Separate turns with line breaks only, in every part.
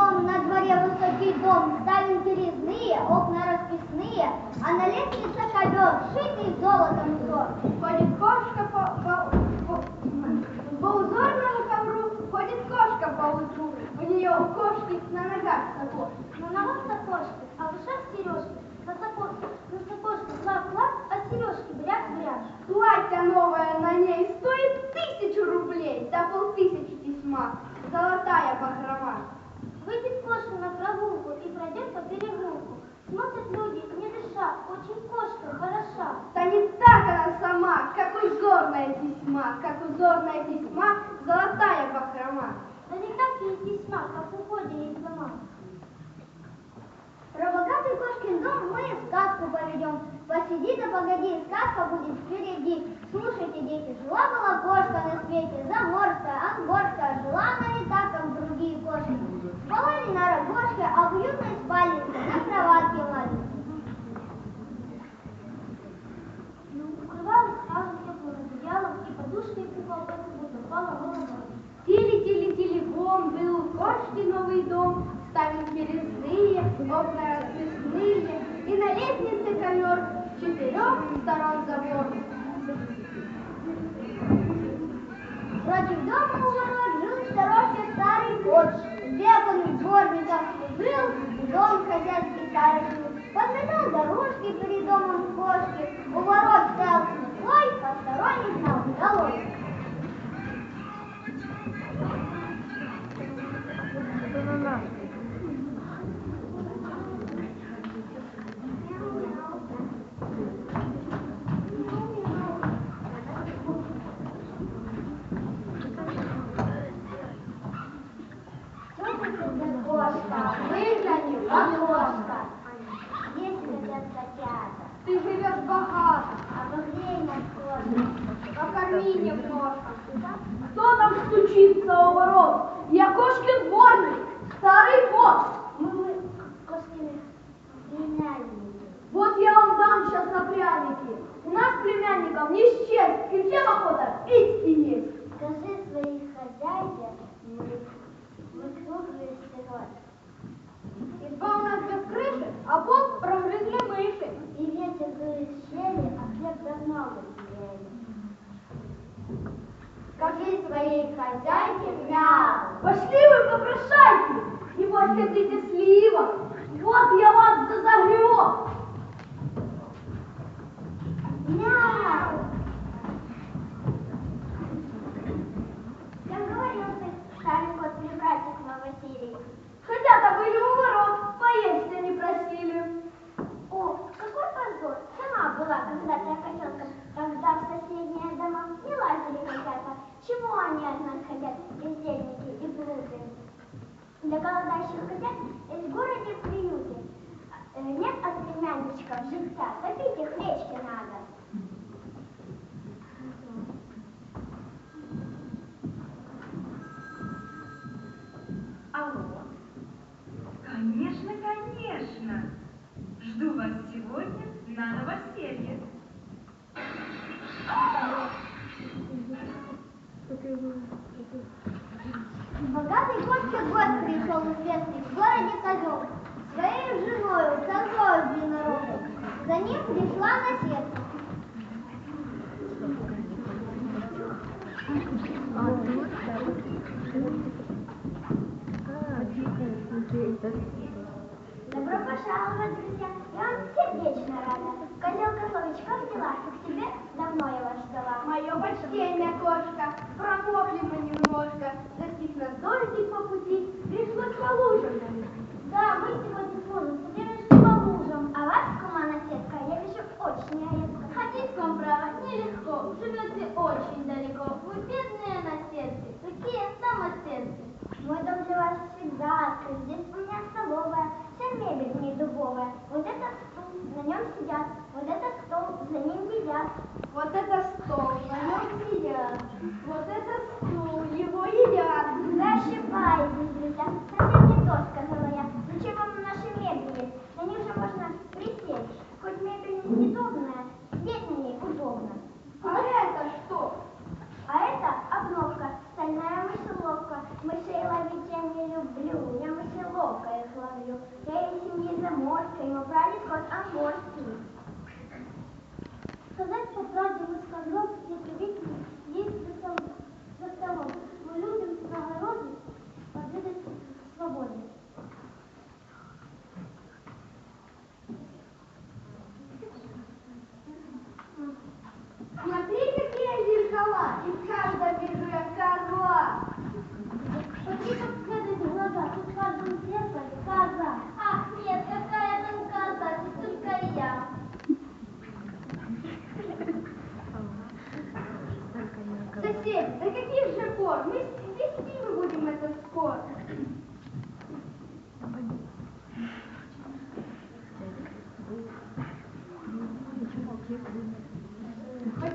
дом, на дворе высокий дом, ставинки резные, окна расписные, а на лестнице ковер, шитый золотом взор.
Ходит кошка по, по, по, по узорному ковру, ходит кошка по утру. У нее у кошки на ногах сапог.
На ногах сапожки, а в ушах сережки. На сапожке, на сапожке клап-клап, а сережки бряк-бряк.
Платье новое на ней стоит тысячу рублей, да полтысячи тесьма. Золотая бахрома.
Выйдет кошка на прогулку и пройдет по перегрузку. Смотрят люди, не дыша, очень кошка хороша.
Да не так она сама, как узорная тесьма, как узорная тесьма, золотая бахрома.
Да не так есть тесьма, как в уходе есть дома. Про богатый кошкин дом мы сказку поведем. Посиди да погоди, сказка будет впереди. Слушайте, дети, жила-была кошка на свете, заморская, ангорская, жила она не так, как другие кошки. Спала не на рогожке, а в уютной спальнице, на кроватке маленькой. Укрывалась сразу теплым одеялом и подушкой пуховой, будто спала головой.
Тили-тили-телегом был у кошки новый дом, ставинки резные, окна расписные, и на лестнице ковер, с четырех сторон забор.
Против дома у ворот жил сторожке старый он в дворниках служил, дом хозяйский старый жил. Подметал дорожки перед домом кошки, у ворот стоял свой, посторонний знал головой.
Покорми немножко. Кто там стучится у ворот? Я кошкин дворник, старый кот.
Мы кошкины племянники.
Вот я вам дам сейчас на пряники. У нас племянников не счесть, и всем охота пить и есть.
Скажи своей хозяйке, мы, мы круглые голодающих котят в городе приюты. Э, Нет от племянничков живца, попить их речки городе козел. Своей женой, козой длиннорогой. За ним пришла наседка. Добро пожаловать, друзья. Я вам сердечно рада. Козел Козлович, как дела? К тебе давно я вас ждала.
Мое почтение, кошка, промокли мы немножко, достиг нас дождик по пути, пришлось по лужам нырять.
Да, мы сегодня с мужем собирались по а вас, кумана сетка, я вижу очень редко.
Ходить вам, право, нелегко, живете очень далеко, вы бедные наседки, какие самоседки.
Мой дом для вас всегда. Здесь у меня столовая, вся мебель в дубовая. Вот это стул, на нем сидят. Вот это стол, за ним едят.
Вот это стол, на нем сидят, вот это стул, его едят.
Вы ошибаетесь, друзья.
King
of Rally got on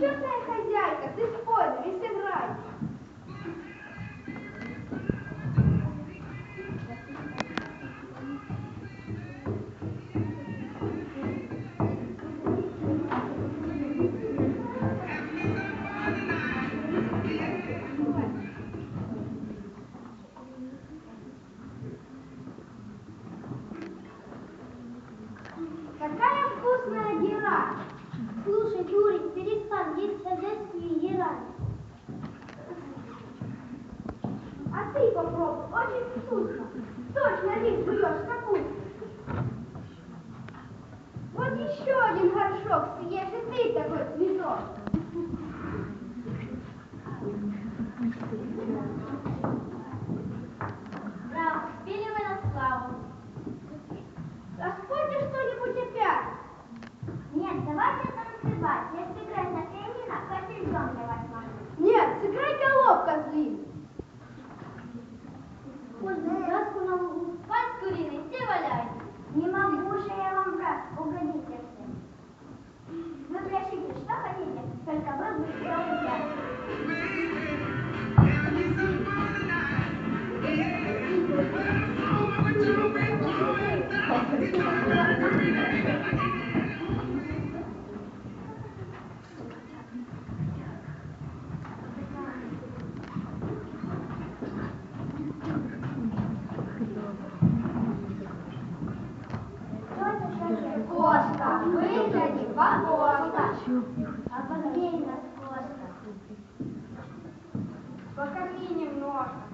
Just точно лист бьешь, капуст. Вот еще один горшок съешь, и ты такой цветок. Мамочка,
обогрей нас просто.
Покорми немножко.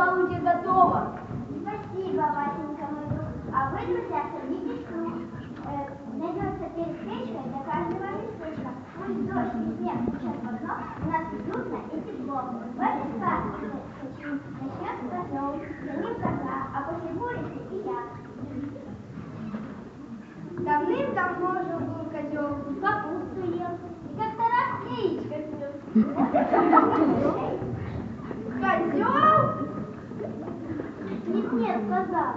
раунде готово.
Спасибо, Васенька, мой друг. А вы, друзья, садитесь в круг. Э, найдется перестречка для каждого местечка. Пусть дождь и снег сейчас в окно, у нас уютно и тепло. В этой сказке начнется с сосном, за ним кота, а после буря и я.
Давным-давно жил был козел, и
капусту ел, и как-то раз яичко съел.
Козел!
сказала.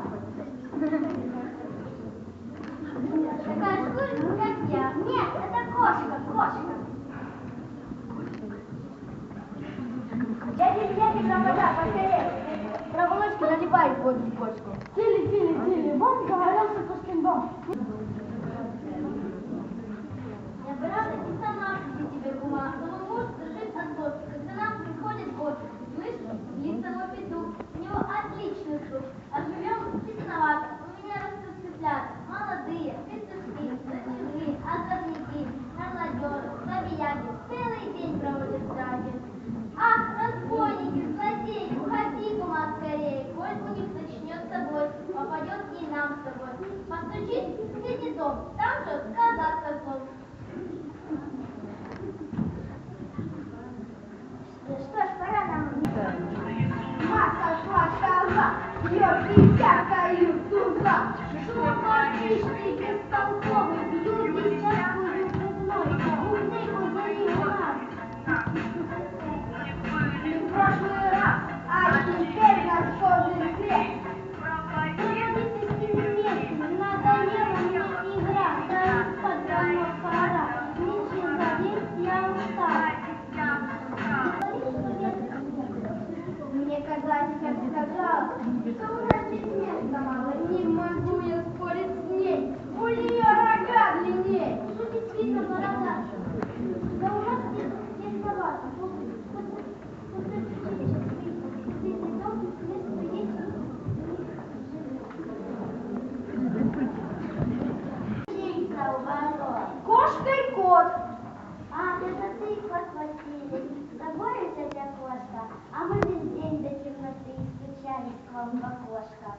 Такая служба, как я. Нет, это кошка, кошка.
Я тебе ягодка вода, поскорее. Проволочку наливай в воду кошку.
Тили, тили, тили, вон говорился Пушкин дом.
was